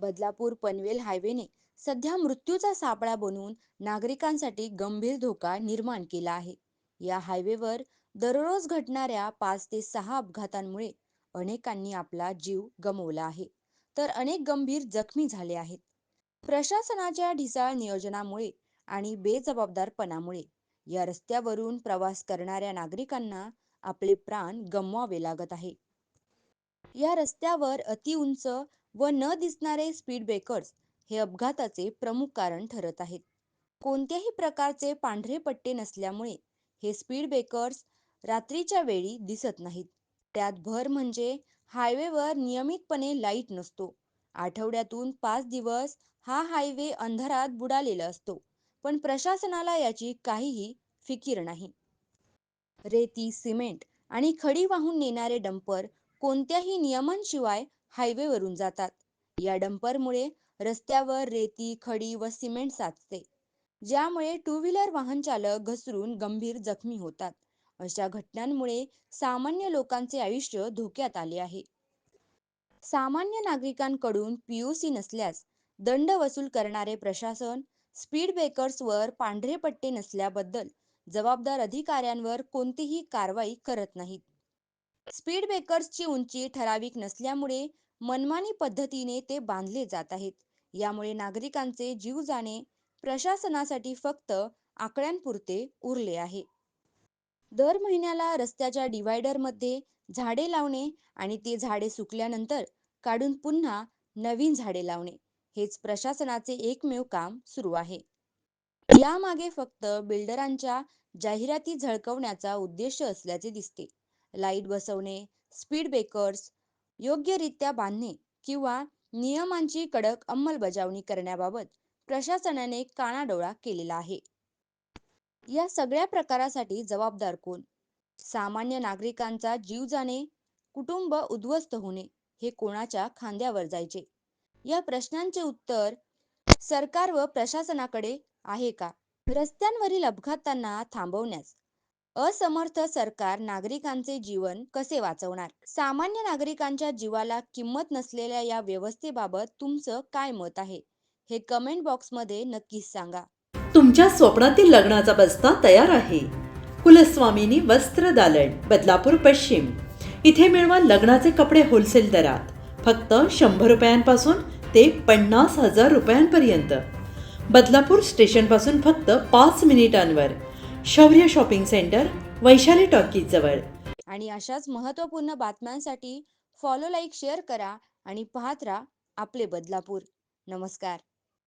बदलापूर पनवेल हायवेने सध्या मृत्यूचा सापळा बनवून नागरिकांसाठी गंभीर धोका निर्माण केला आहे. या हायवेवर दररोज घडणाऱ्या पाच ते सहा अपघातांमुळे अनेकांनी आपला जीव गमवला आहे. तर अनेक गंभीर जखमी झाले आहेत. प्रशासनाच्या ढिसाळ नियोजनामुळे आणि बेजबाबदारपणामुळे या रस्त्यावरून प्रवास करणाऱ्या नागरिकांना आपले प्राण गमवावे लागत आहे. या रस्त्यावर अतिउंच व न दिसणारे स्पीड ब्रेकर्स हे अपघाताचे प्रमुख कारण ठरत आहेत. कोणत्याही प्रकारचे पांढरे पट्टे नसल्यामुळे हे स्पीड ब्रेकर्स रात्रीच्या वेळी दिसत नाहीत. त्यात भर म्हणजे हायवेवर नियमितपणे लाइट नसतो. आठवड्यातून पाच दिवस हा हायवे अंधारात बुडालेला असतो पण प्रशासनाला याची काहीही फिकीर नाही. रेती सिमेंट आणि खडी वाहून नेणारे डंपर कोणत्याही नियमांशिवाय हायवेवरून जातात. या डंपरमुळे रस्त्यावर रेती खडी व सिमेंट साचते. ज्यामुळे टू व्हीलर वाहन चालक घसरून गंभीर जखमी होतात. अशा घटनांमुळे सामान्य लोकांचे आयुष्य धोक्यात आले आहे. सामान्य नागरिकांकडून पीयूसी नसल्यास दंड वसूल करणारे प्रशासन स्पीड ब्रेकर्सवर पांढरे पट्टे नसल्याबद्दल जबाबदार अधिकाऱ्यांवर कोणतीही कारवाई करत नाहीत. स्पीड ब्रेकर्सची उंची ठराविक नसल्यामुळे मनमानी पद्धतीने ते बांधले जात आहेत. यामुळे नागरिकांचे जीव जाणे प्रशासनासाठी फक्त आकड्यांपुरते उरले आहे. दर महिन्याला रस्त्याच्या डिव्हायडरमध्ये झाडे लावणे आणि ते झाडे सुकल्यानंतर काढून पुन्हा नवीन झाडे लावणे हेच प्रशासनाचे एकमेव काम सुरू आहे. यामागे फक्त बिल्डरांच्या जाहिराती झळकवण्याचा उद्देश असल्याचे दिसते. लाइट बसवणे स्पीड ब्रेकर्स योग्यरित्या बांधणे किंवा नियमांची कडक अंमलबजावणी करण्याबाबत प्रशासनाने कानाडोळा केलेला आहे. या सगळ्या प्रकारासाठी जबाबदार कोण? सामान्य नागरिकांचा जीव जाणे कुटुंब उद्ध्वस्त होणे हे कोणाच्या खांद्यावर जायचे? या प्रश्नांचे उत्तर सरकार व प्रशासनाकडे आहे का? रस्त्यांवरील अपघातांना थांबवण्यास असमर्थ सरकार नागरिकांचे जीवन कसे वाचवणार? सामान्य नागरिकांच्या जीवाला किंमत नसलेल्या या व्यवस्थेबाबत तुमचं काय मत आहे? हे कमेंट बॉक्समध्ये नक्कीच सांगा. तुमच्या स्वप्नातील लग्नाचा बस्ता तयार आहे. कुलस्वामिनी वस्त्र दालन बदलापूर पश्चिम. इथे मिळवा लग्नाचे कपडे होलसेल दरात. फक्त शंभर रुपयांपासून ते पन्नास हजार रुपयांपर्यंत. बदलापूर स्टेशनपासून फक्त पाच मिनिटांवर. शौर्य शॉपिंग सेंटर वैशाली टॉकीज जवळ. आणि अशाच महत्त्वपूर्ण बातम्यांसाठी फॉलो लाईक शेअर करा आणि पाहत राहा आपले बदलापूर. नमस्कार.